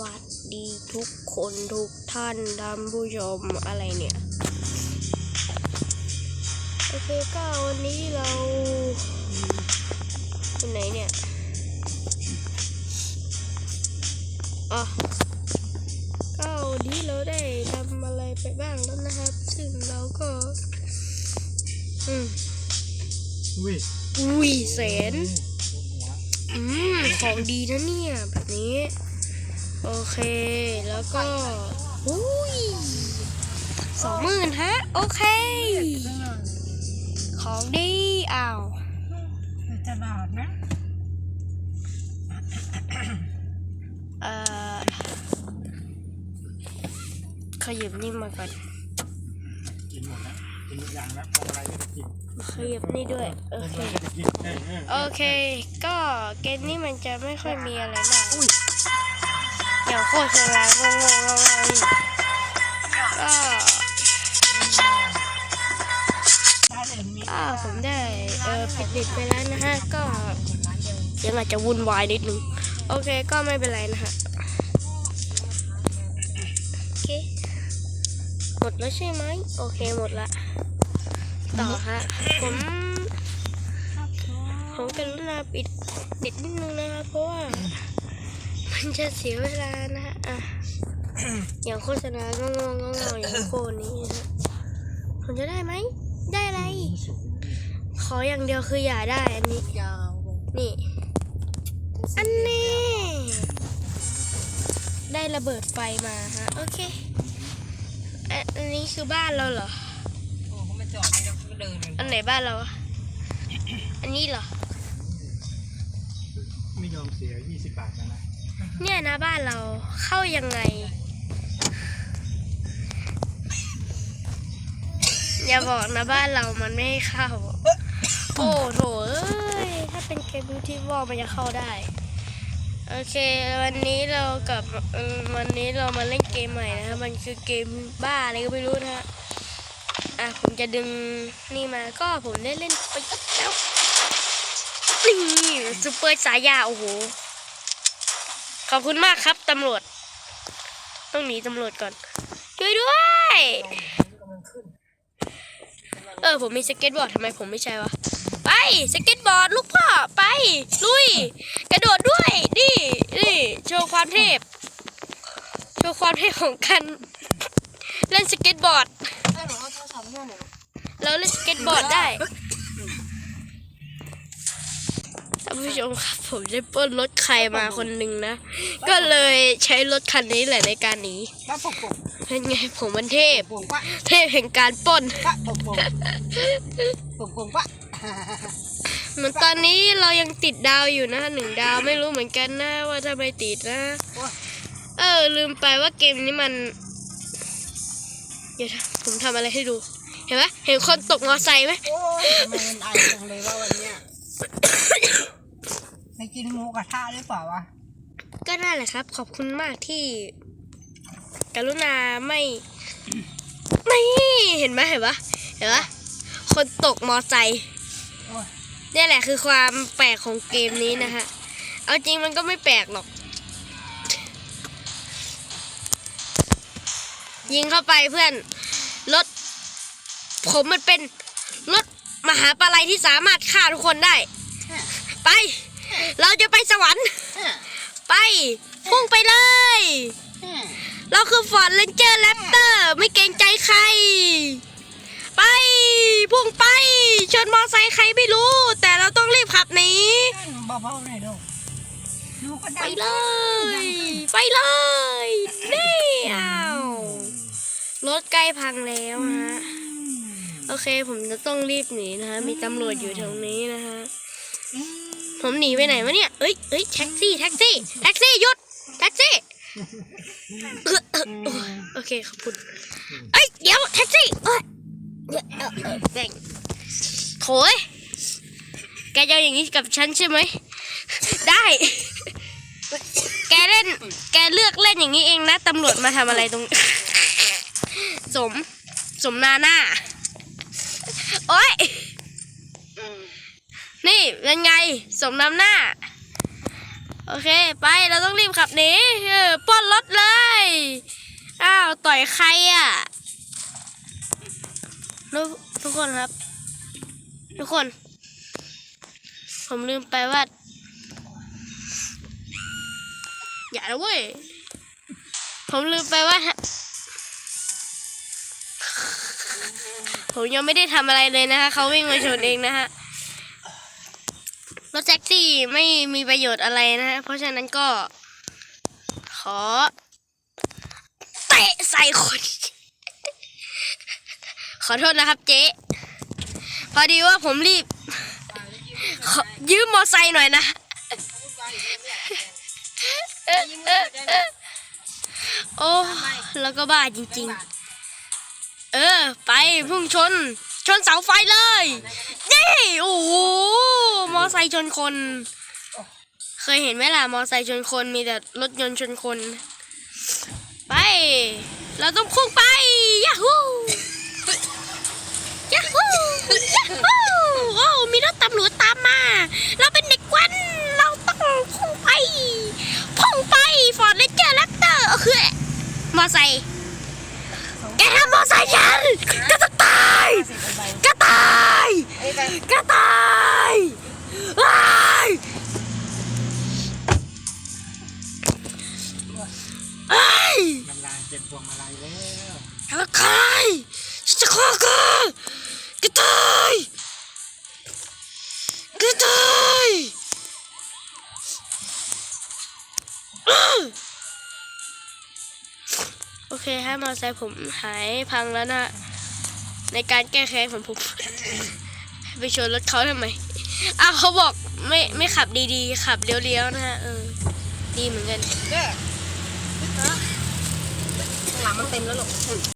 วัสดีทุกคนทุกท่านท่านผู้ชมอะไรเนี่ย โอเคก็วันนี้เราไปไหนเนี่ยอ๋อก็วันนี้เราได้ทำอะไรไปบ้างแล้วนะครับ ซึ่งเราก็ อืมอุ้ยอุ้ยแสนหัวอืมของดีนะเนี่ย แบบนี้ โอเค แล้วก็อุ้ยสองหมื่นฮะ โอเค ของดีอ้าวจะบาดนะ เอ่อ ขยิบนี่มาก่อน กินหมดแล้วกินทุกอย่างแล้วทำอะไรก็จะกินขยิบนี่ด้วย โอทำเคอะไรก็จะกินเออเออโอเค ก็เกมนี้มันจะไม่ค่อยมีอะไรมาก อย่างโคตรฉลาดงงงงงๆก็ถ้าเห็นมีอ่าผมได้เออปิดเน็ตไปแล้วนะฮะ ก็ยังอาจจะวุ่นวายนิดนึง โอเคก็ไม่เป็นไรนะฮะโอเคหมดแล้วใช่ไหมโอเคหมดละ ต่อฮะ ผมผมกรุณาปิดเน็ตนิดนึงนะครับเพราะว่า มันจะเสียเวลานะฮะอะอย่างโฆษณาก็งงงงอย่างโคนี้นะฮะผมจะได้ไหม ได้อะไรสูงขออย่างเดียวคืออย่าได้อันนี้ยาวนี่ อันนี้ ได้ระเบิดไฟมาฮะ โอเคอะอันนี้คือบ้านเราเหรอโอ้เขามาจอดแล้วเราก็เดินเลยอันไหนบ้านเราอะอันนี้เหรอ ไม่ยอมเสีย 20 บาทนะนะ เนี่ยนะบ้านเราเข้ายังไง อย่าบอกนะบ้านเรามันไม่ให้เข้า โอ้โถเอ้ยถ้าเป็นเกมที่วอลมันจะเข้าได้ โอเค วันนี้เรากับเอ่อวันนี้เรามาเล่นเกมใหม่นะครับมันคือเกมบ้าอะไรก็ไม่รู้นะฮะอะผมจะดึงนี่มาก็ผมได้เล่นไปแล้วนี่ซูเปอร์สายยาโอ้โห ขอบคุณมากครับตำรวจ ต้องหนีตำรวจก่อน ช่วยด้วย เออผมมีสเก็ตบอร์ดทำไมผมไม่ใช่วะ ไปสเก็ตบอร์ดลูกพ่อไปลุย กระโดดด้วยนี่นี่โชว์ความเทพ โชว์ความเทพของกันเล่นสเก็ตบอร์ดให้หนูเอาโทรศัพท์ให้หน่อยเราเล่นสเก็ตบอร์ดได้ท่านผู้ชมครับผมได้ปล้นรถใครมาคนหนึ่งนะ ก็เลยใช้รถคันนี้แหละในการหนีแล้วปกปกเป็นไงผมมันเทพ ปกปะเทพแห่งการปล้นปะปกปกปกปกปะเหมือนตอนนี้เรายังติดดาวอยู่นะหนึ่งดาวไม่รู้เหมือนกันนะว่าทำไมติดนะ เออ ลืมไปว่าเกมนี้มัน เดี๋ยวนะผมทำอะไรให้ดู เห็นไหมเห็นคนตกมอไซค์ไหมโอ้ยทำไมมันไอจังเลยว่าวันเนี้ยไป กินหมูกระทะหรือเปล่าวะก็นั่นแหละครับ ขอบคุณมากที่ กรุณาไม่ ไม่เห็นไหมเห็นปะเห็นปะคนตกมอไซค์โอ้ยนี่แหละคือความแปลกของเกมนี้นะฮะเอาจริงมันก็ไม่แปลกหรอก ยิงเข้าไปเพื่อนรถผมมันเป็นรถมหาปลัยที่สามารถฆ่าทุกคนได้ ไป เราจะไปสวรรค์ ไป พุ่งไปเลย เราคือฟอร์ดเรนเจอร์แรปเตอร์ ไม่เกรงใจใคร ไป พุ่งไป ชนมอไซค์ใครไม่รู้ แต่เราต้องรีบขับหนีเบาๆหน่อยลูกลูกก็ไปดังเลย ไปเลยนี่อ้าวรถใกล้พังแล้วฮะ โอเคผมจะต้องรีบหนีนะฮะ มีตำรวจอยู่แถวนี้นะฮะ ผมหนีไปไหนวะเนี่ยเอ้ยเอ้ยแท็กซี่แท็กซี่แท็กซี่หยุดแท็กซี่เอ้อเอ้อเอ้อโอเคขอบคุณเอ้ยเดี๋ยวแท็กซี่เอ้ยเอ้อเอ้อเอ้อแบ่งโถยแกจะเอาอย่างนี้กับฉันใช่ไหม ได้ แกเล่น แกเลือกเล่นอย่างนี้เองนะตำรวจมาทำอะไรตรง สม สมนาหน้า โอ๊ย นี่เป็นไง สมน้ำหน้า โอเค ไปเราต้องรีบขับหนีเออนรถเลย อ้าว ต่อยใครอะทุกทุกคนครับ ทุกคน ผมลืมไปว่า อย่านะเว้ย ผมลืมไปว่า ผมยังไม่ได้ทำอะไรเลยนะคะเขาวิ่งมาชนเองนะฮะ รถแท็กซี่ไม่มีประโยชน์อะไรนะฮะ เพราะฉะนั้นก็ ขอเตะใส่คน ขอโทษนะครับเจ๊ พอดีว่าผมรีบขยืมมอไซค์หน่อยนะ โอ้ แล้วก็บ้าจริง ๆ เออ ไปพุ่งชน ชนเสาไฟเลยนี่โอ้โหมอไซค์ชนคน เคยเห็นไหมล่ะ มอไซค์ชนคนมีแต่รถยนต์ชนคน ไป เราต้องพุ่งไปยาฮูยาฮูยาฮูโอ้มีรถตำรวจตามมา เราเป็นเด็กแวัน เราต้องพุ่งไปพุ่งไปฟอร์ดเลนเจอร์แรปเตอร์เฮ้ยมอไซค์ เคฮะมอเตอร์ไซค์ผมหายพังแล้วนะ ในการแก้แค้นของผมไปชนรถเขาทำไมอ้าวเขาบอกไม่ไม่ขับดีๆ ขับเลี้ยวๆนะฮะเออ ดีเหมือนกันเด้อหลังมันเต็มแล้วหรอก